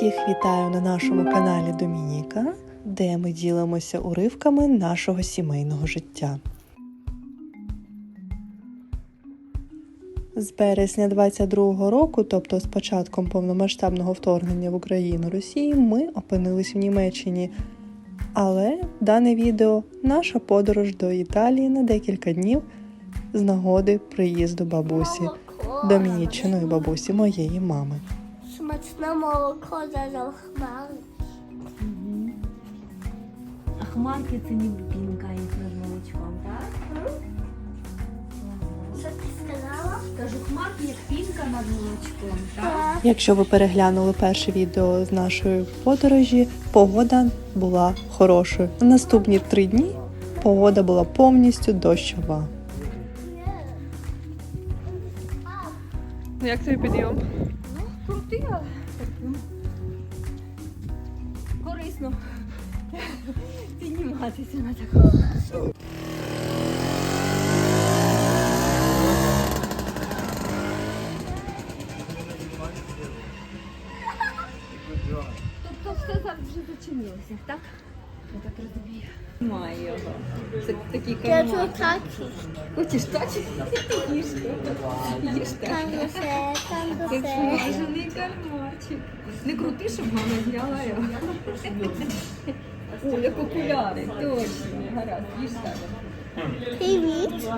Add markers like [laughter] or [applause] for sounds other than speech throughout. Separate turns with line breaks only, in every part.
Всіх вітаю на нашому каналі Домініка, де ми ділимося уривками нашого сімейного життя. З березня 22-го року, тобто з початком повномасштабного вторгнення в Україну Росії, ми опинились в Німеччині. Але дане відео наша подорож до Італії на декілька днів з нагоди приїзду бабусі, домінічиної бабусі моєї мами.
Смачне молоко за хмари.
А хмарки це не пінка із молочком, так?
Що ти сказала?
Кажу, хмарки як пінка над молочком, так?
Якщо ви переглянули перше відео з нашої подорожі, погода була хорошою. Наступні три дні погода була повністю дощова.
Ну як тобі підйом?
Крутий, але ну, корисно підніматися на такому. Тобто все зараз вже зачинилося, так? Я так розумію. Немає його. Це такий
Я
карман.
тут.
Хочеш так? Їж.
Там усе, там
Це смажений. Не крути, щоб мама зняла його. О, як окуляри, точно. Гаразд, їж.
Привіт.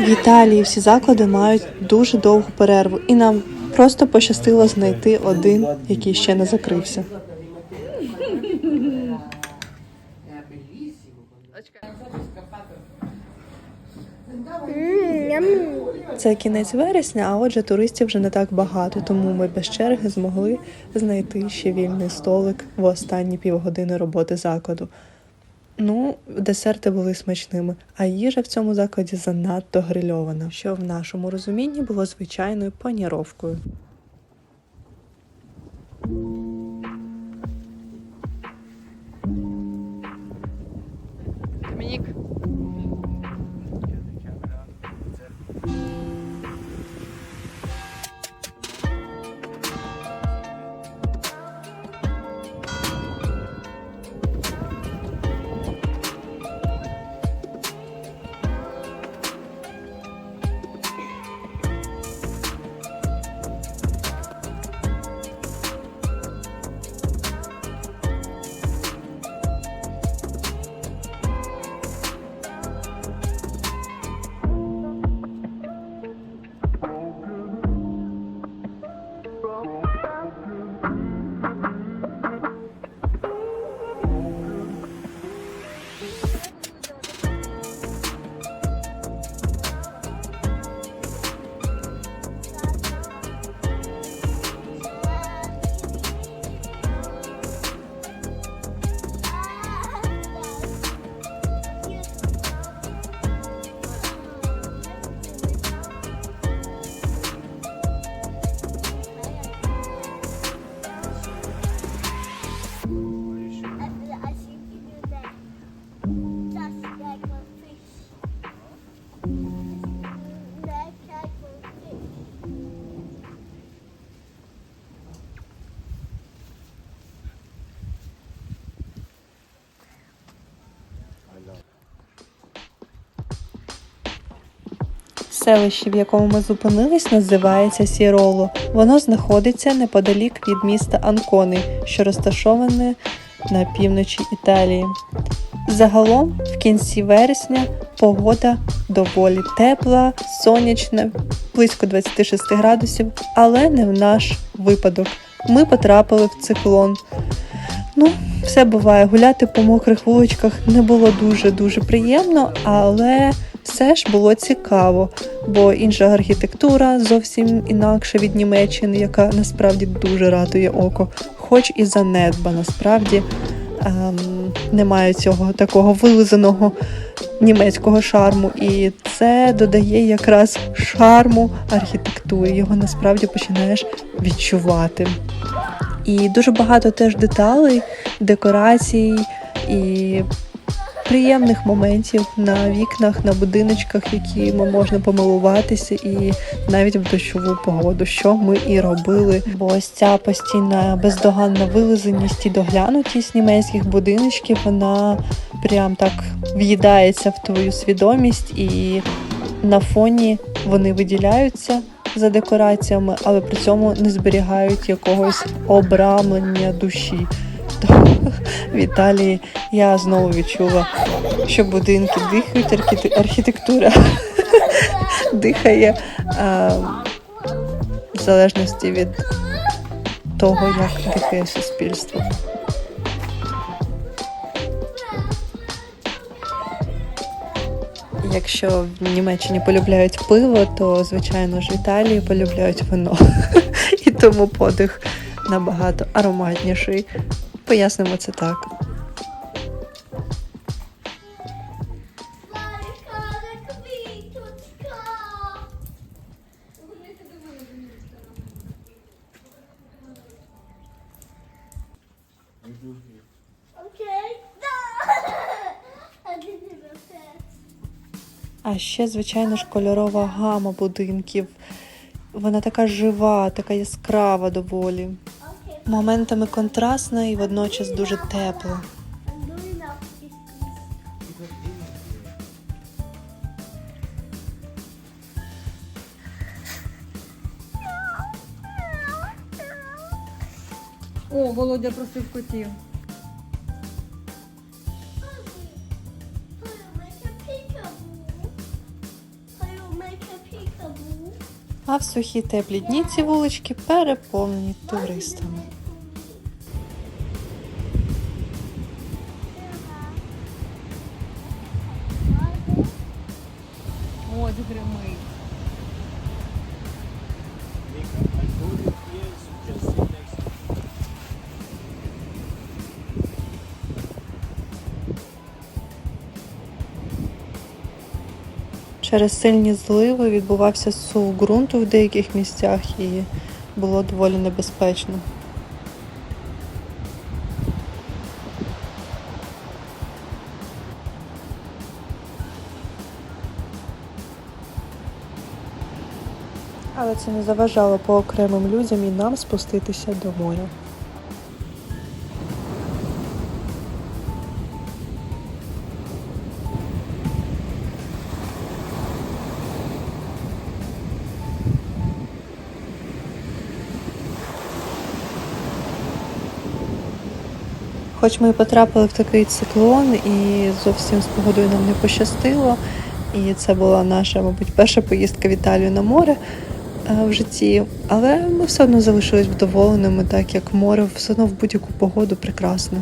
В Італії всі заклади мають дуже довгу перерву, і нам просто пощастило знайти один, який ще не закрився. Це кінець вересня, а отже, туристів вже не так багато, тому ми без черги змогли знайти ще вільний столик в останні півгодини роботи закладу. Ну, десерти були смачними, а їжа в цьому закладі занадто грильована, що в нашому розумінні було звичайною паніровкою.
Домінік.
Селище, в якому ми зупинились, називається Сіроло. Воно знаходиться неподалік від міста Анкони, що розташоване на півночі Італії. Загалом, в кінці вересня погода доволі тепла, сонячна, близько 26 градусів, але не в наш випадок. Ми потрапили в циклон. Ну, все буває. Гуляти по мокрих вуличках не було дуже-дуже приємно, але все ж було цікаво, бо інша архітектура зовсім інакша від Німеччини, яка насправді дуже радує око, хоч і занедба, насправді ем, немає цього такого вилизаного німецького шарму, і це додає якраз шарму архітектури. Його насправді починаєш відчувати. І дуже багато теж деталей, декорацій і приємних моментів на вікнах, на будиночках, якими можна помилуватися, і навіть в дощову погоду, що ми і робили. Бо ось ця постійна бездоганна вилизаність і доглянутість німецьких будиночків, вона прям так в'їдається в твою свідомість, і на фоні вони виділяються за декораціями, але при цьому не зберігають якогось обрамлення душі. В Італії я знову відчула, що будинки дихають, архітек- архітектура [laughs] дихає а, в залежності від того, як дихає суспільство. Якщо в Німеччині полюбляють пиво, то звичайно ж в Італії полюбляють вино. [laughs] І тому подих набагато ароматніший. Пояснимо це так.
А
ще, звичайно ж, кольорова гама будинків. Вона така жива, така яскрава доволі. Моментами контрастна і водночас дуже
that.
О, Володя просив котів.
А в сухі теплі дні ці вулички переповнені туристами.
Гримить.
Через сильні зливи відбувався сув ґрунту в деяких місцях і було доволі небезпечно. Але це не заважало по окремим людям і нам спуститися до моря. Хоч ми потрапили в такий циклон, і зовсім з погодою нам не пощастило. І це була наша, мабуть, перша поїздка в Італію на море в житті. Але ми все одно залишились вдоволеними, так як море все одно в будь-яку погоду прекрасне.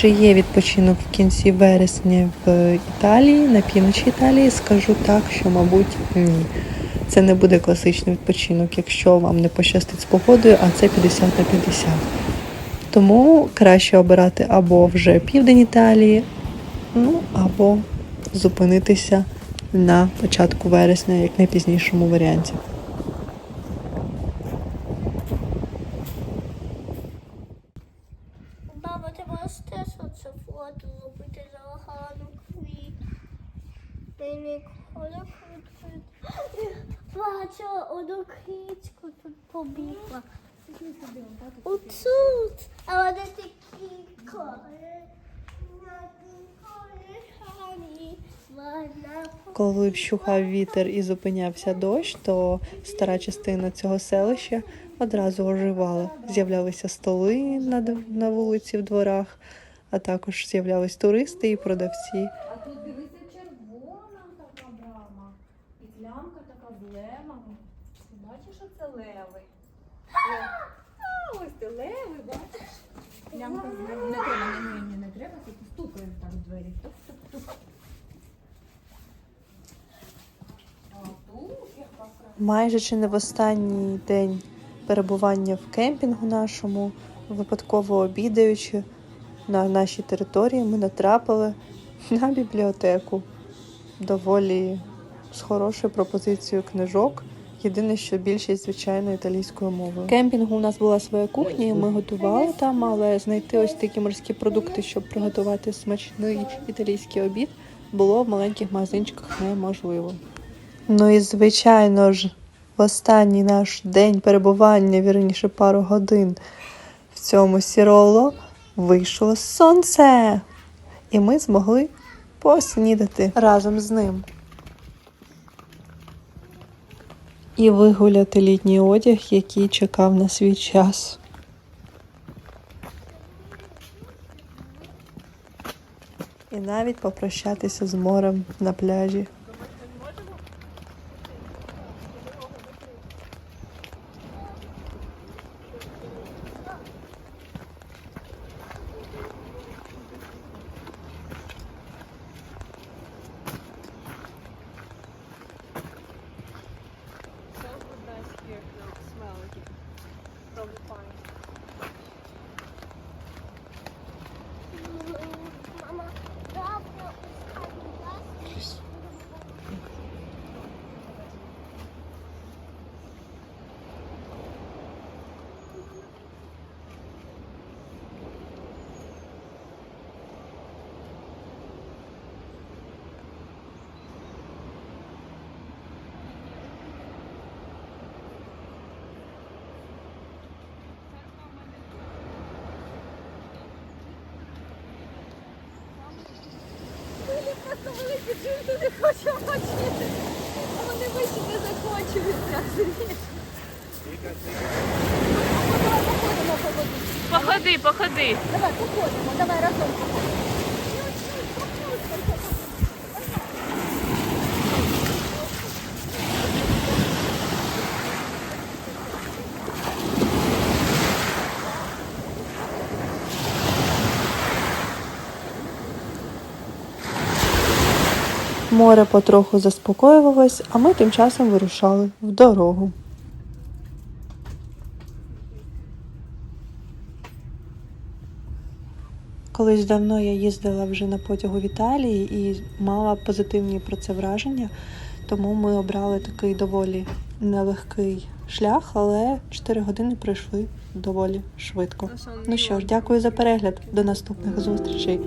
Чи є відпочинок в кінці вересня в Італії, на півночі Італії? Скажу так, що, мабуть, ні. Це не буде класичний відпочинок, якщо вам не пощастить з погодою, а це 50 на 50. Тому краще обирати або вже південь Італії, ну або зупинитися на початку вересня, як найпізнішому варіанті.
Отут. А вони такі кори.
Коли вщухав вітер і зупинявся дощ, то стара частина цього селища одразу оживала. З'являлися столи на, на вулиці в дворах, а також з'являлись туристи і продавці.
А тут дивися червона така брама. І клямка така з левами. Ти бачиш, що це леви? [gasps] Ось ти леви, бачиш? Левами. Не треба, не, не, не, не треба, тільки стукаємо так в двері. Тук-тук-тук.
Майже чи не в останній день перебування в кемпінгу нашому, випадково обідаючи на нашій території, ми натрапили на бібліотеку. Доволі з хорошою пропозицією книжок. Єдине, що більшість, звичайно, італійською мовою. Кемпінгу у нас була своя кухня, і ми готували там, але знайти ось такі морські продукти, щоб приготувати смачний італійський обід, було в маленьких магазинчиках неможливо. Ну і звичайно ж, в останній наш день перебування, вірніше пару годин в цьому сіроло вийшло сонце, і ми змогли поснідати разом з ним. І вигуляти літній одяг, який чекав на свій час. І навіть попрощатися з морем на пляжі.
Мама, завтра останній раз.
Просто туди не хочу бачити. А вони вище не закочуються. Походимо по.
Походи, походи.
Давай, походимо, давай разом.
Море потроху заспокоювалось, а ми тим часом вирушали в дорогу. Колись давно я їздила вже на потягу в Італії і мала позитивні про це враження, тому ми обрали такий доволі нелегкий шлях, але 4 години пройшли доволі швидко. Ну що ж, дякую за перегляд. До наступних зустрічей.